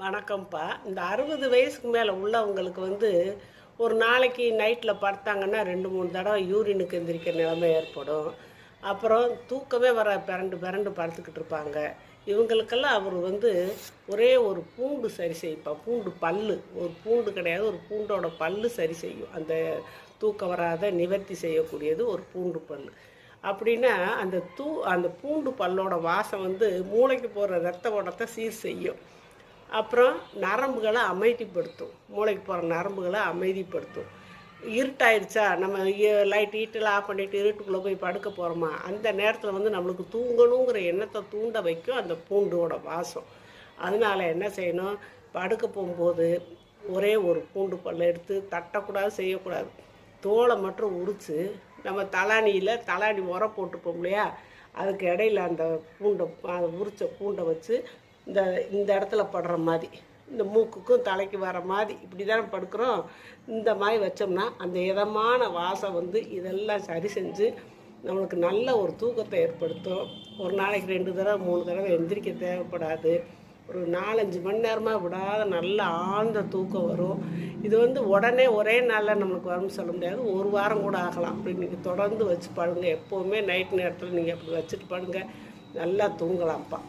வணக்கம்ப்பா. இந்த அறுபது வயசுக்கு மேலே உள்ளவங்களுக்கு வந்து ஒரு நாளைக்கு நைட்டில் படுத்தாங்கன்னா ரெண்டு மூணு தடவை யூரினுக்கு எந்திரிக்கிற நிலைமை ஏற்படும். அப்புறம் தூக்கமே வர பிறண்டு பிறண்டு படுத்துக்கிட்டு இருப்பாங்க. இவங்களுக்கெல்லாம் அவர் வந்து ஒரே ஒரு பூண்டு சரி செய்ப்பா. பூண்டு பல்லு. ஒரு பூண்டு கிடையாது ஒரு பூண்டோட பல்லு சரி செய்யும். அந்த தூக்கம் வராத நிவர்த்தி செய்யக்கூடியது ஒரு பூண்டு பல் அப்படின்னா அந்த தூ அந்த பூண்டு பல்லோட வாசம் வந்து மூளைக்கு போகிற ரத்த ஓட்டத்தை சீர் செய்யும். அப்புறம் நரம்புகளை அமைதிப்படுத்தும். மூளைக்கு போகிற நரம்புகளை அமைதிப்படுத்தும். இருட்டாயிடுச்சா? நம்ம லைட் ஈட்டெல்லாம் ஆஃப் பண்ணிட்டு இருட்டுக்குள்ளே போய் படுக்க போகிறோமா அந்த நேரத்தில் வந்து நம்மளுக்கு தூங்கணுங்கிற எண்ணத்தை தூண்ட வைக்கும் அந்த பூண்டோட வாசம். அதனால என்ன செய்யணும்? படுக்க போகும்போது ஒரே ஒரு பூண்டு பல்ல எடுத்து தட்டக்கூடாது செய்யக்கூடாது. தோலை மட்டும் உரித்து நம்ம தலானியில் தலானி உரம் போட்டுப்போம் இல்லையா? அதுக்கு இடையில அந்த பூண்டை உரித்த பூண்டை வச்சு இந்த இந்த இடத்துல படுற மாதிரி இந்த மூக்குக்கும் தலைக்கு வர மாதிரி இப்படி தானே படுக்கிறோம். இந்த மாதிரி வச்சோம்னா அந்த இதமான வாசம் வந்து இதெல்லாம் சரி செஞ்சு நம்மளுக்கு நல்ல ஒரு தூக்கத்தை ஏற்படுத்தும். ஒரு நாளைக்கு ரெண்டு தடவை மூணு தடவை எந்திரிக்க தேவைப்படாது. ஒரு நாலஞ்சு மணி நேரமாக விடாத நல்ல ஆழ்ந்த தூக்கம் வரும். இது வந்து உடனே ஒரே நாளில் நம்மளுக்கு வரும்னு சொல்ல முடியாது. ஒரு வாரம் கூட ஆகலாம். அப்படி நீங்கள் தொடர்ந்து வச்சு படுங்க எப்போவுமே நைட் நேரத்தில் நீங்கள் அப்படி வச்சுட்டு படுங்க நல்லா தூங்கலாம்ப்பா.